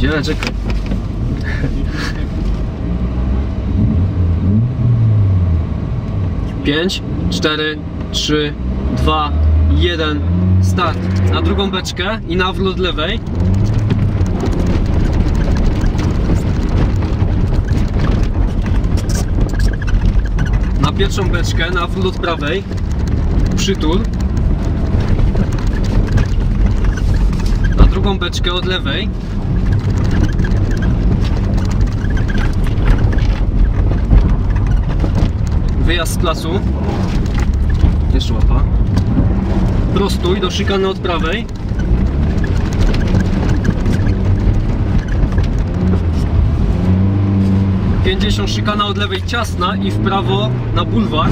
Czekaj. Pięć, cztery, trzy, dwa, jeden, start. Na drugą beczkę i nawrót lewej. Na pierwszą beczkę, nawrót od prawej. Przytul. Na drugą beczkę od lewej. Wyjazd z placu. Jeszcze łapa. Prostuj do szykany od prawej. Pięćdziesiąt szykana od lewej ciasna i w prawo na bulwar.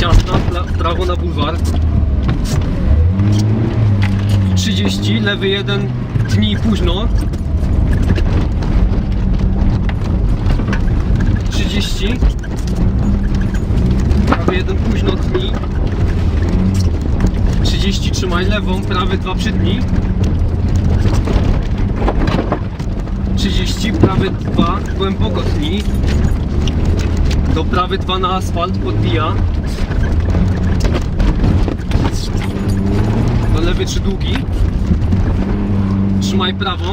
Ciasna, w prawo na bulwar. 30, lewy jeden tnij późno. 30. Prawy jeden tnij. 30 trzymaj lewą, prawy dwa przytnij. 30, prawy dwa głęboko tnij. Do prawy dwa na asfalt podbija. Do lewy trzy długi. Trzymaj prawą.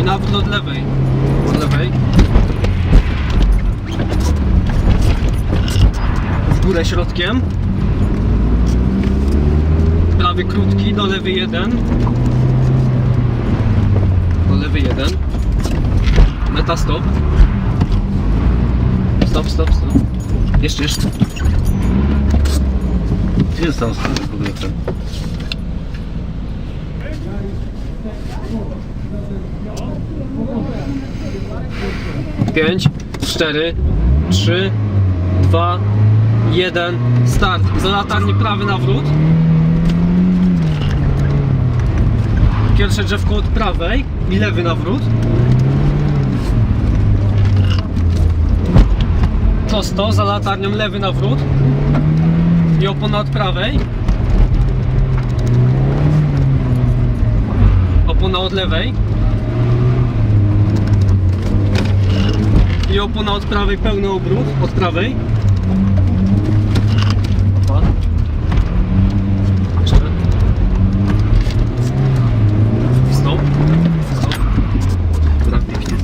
I nawrót od lewej. Od lewej. Górę środkiem. Prawy krótki, do lewy jeden. Do lewy jeden. Meta stop. Stop, stop, stop. Jeszcze, jeszcze. Gdzie jest tam w ogóle ten? Pięć, cztery, trzy, dwa, jeden, start. Za latarnię prawy nawrót. Pierwsze drzewko od prawej i lewy nawrót. Prosto, za latarnią lewy nawrót. I opona od prawej. Opona od lewej. I opona od prawej, pełny obrót od prawej. Dwa. Jeszcze. Stop. Stop. Dobra, pięknie.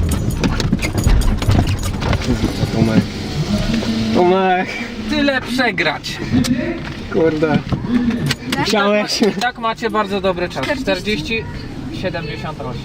Tomek. Tomek, Tyle przegrać. kurde. Musiałeś. I tak macie bardzo dobry czas. 40, 78.